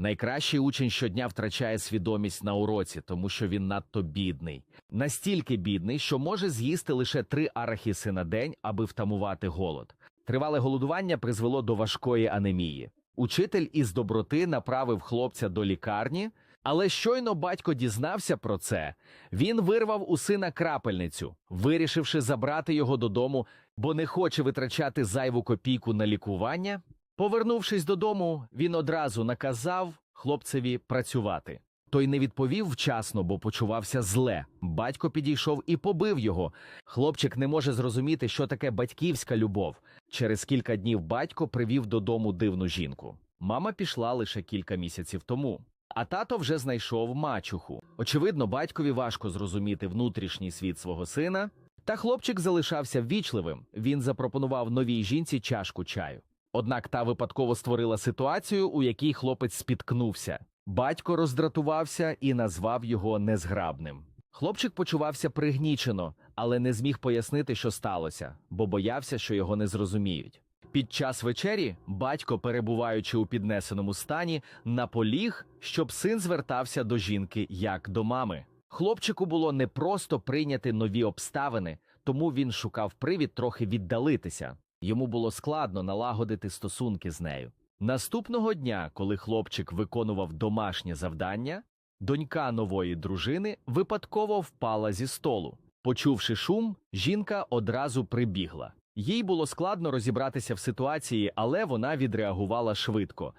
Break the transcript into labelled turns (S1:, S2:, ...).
S1: Найкращий учень щодня втрачає свідомість на уроці, тому що він надто бідний. Настільки бідний, що може з'їсти лише три арахіси на день, аби втамувати голод. Тривале голодування призвело до важкої анемії. Учитель із доброти направив хлопця до лікарні, але щойно батько дізнався про це, він вирвав у сина крапельницю, вирішивши забрати його додому, бо не хоче витрачати зайву копійку на лікування. Повернувшись додому, він одразу наказав хлопцеві працювати. Той не відповів вчасно, бо почувався зле. Батько підійшов і побив його. Хлопчик не може зрозуміти, що таке батьківська любов. Через кілька днів батько привів додому дивну жінку. Мама пішла лише кілька місяців тому. А тато вже знайшов мачуху. Очевидно, батькові важко зрозуміти внутрішній світ свого сина. Та хлопчик залишався ввічливим. Він запропонував новій жінці чашку чаю. Однак та випадково створила ситуацію, у якій хлопець спіткнувся. Батько роздратувався і назвав його незграбним. Хлопчик почувався пригнічено, але не зміг пояснити, що сталося, бо боявся, що його не зрозуміють. Під час вечері батько, перебуваючи у піднесеному стані, наполіг, щоб син звертався до жінки як до мами. Хлопчику було непросто прийняти нові обставини, тому він шукав привід трохи віддалитися. Йому було складно налагодити стосунки з нею. Наступного дня, коли хлопчик виконував домашнє завдання, донька нової дружини випадково впала зі столу. Почувши шум, жінка одразу прибігла. Їй було складно розібратися в ситуації, але вона відреагувала швидко.